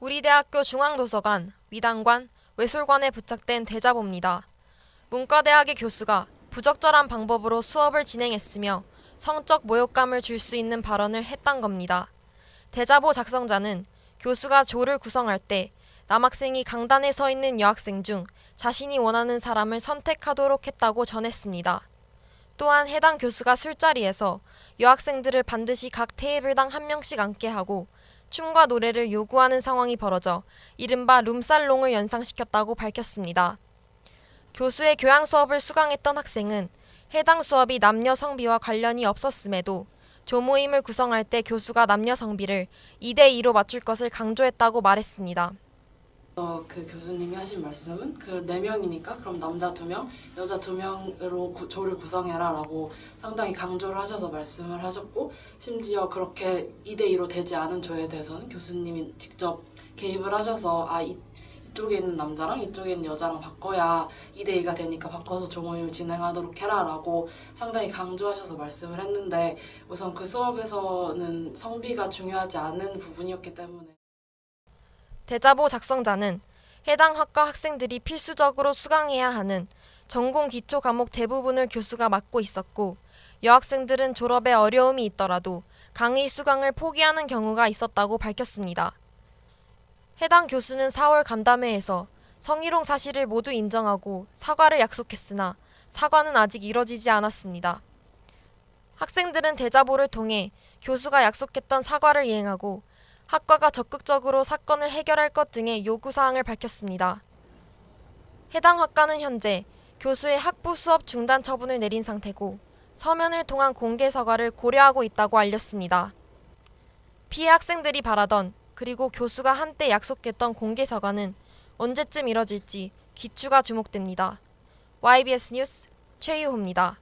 우리 대학교 중앙도서관, 위단관, 외술관에 부착된 대자보입니다. 문과대학의 교수가 부적절한 방법으로 수업을 진행했으며 성적 모욕감을 줄 수 있는 발언을 했던 겁니다. 대자보 작성자는 교수가 조를 구성할 때 남학생이 강단에 서 있는 여학생 중 자신이 원하는 사람을 선택하도록 했다고 전했습니다. 또한 해당 교수가 술자리에서 여학생들을 반드시 각 테이블당 한 명씩 앉게 하고 춤과 노래를 요구하는 상황이 벌어져 이른바 룸살롱을 연상시켰다고 밝혔습니다. 교수의 교양 수업을 수강했던 학생은 해당 수업이 남녀 성비와 관련이 없었음에도 조모임을 구성할 때 교수가 남녀 성비를 2대2로 맞출 것을 강조했다고 말했습니다. 어, 그 교수님이 하신 말씀은 그 네 명이니까 그럼 남자 두 명, 여자 두 명으로 구- 조를 구성해라라고 상당히 강조를 하셔서 말씀을 하셨고 심지어 그렇게 2대 2로 되지 않은 조에 대해서는 교수님이 직접 개입을 하셔서 아 이, 이쪽에 있는 남자랑 이쪽에 있는 여자랑 바꿔야 2대 2가 되니까 바꿔서 조모임을 진행하도록 해라라고 상당히 강조하셔서 말씀을 했는데 우선 그 수업에서는 성비가 중요하지 않은 부분이었기 때문에 대자보 작성자는 해당 학과 학생들이 필수적으로 수강해야 하는 전공 기초 과목 대부분을 교수가 맡고 있었고 여학생들은 졸업에 어려움이 있더라도 강의 수강을 포기하는 경우가 있었다고 밝혔습니다. 해당 교수는 4월 간담회에서 성희롱 사실을 모두 인정하고 사과를 약속했으나 사과는 아직 이뤄지지 않았습니다. 학생들은 대자보를 통해 교수가 약속했던 사과를 이행하고 학과가 적극적으로 사건을 해결할 것 등의 요구사항을 밝혔습니다. 해당 학과는 현재 교수의 학부 수업 중단 처분을 내린 상태고 서면을 통한 공개 사과를 고려하고 있다고 알렸습니다. 피해 학생들이 바라던 그리고 교수가 한때 약속했던 공개 사과는 언제쯤 이뤄질지 기추가 주목됩니다. YBS 뉴스 최유호입니다.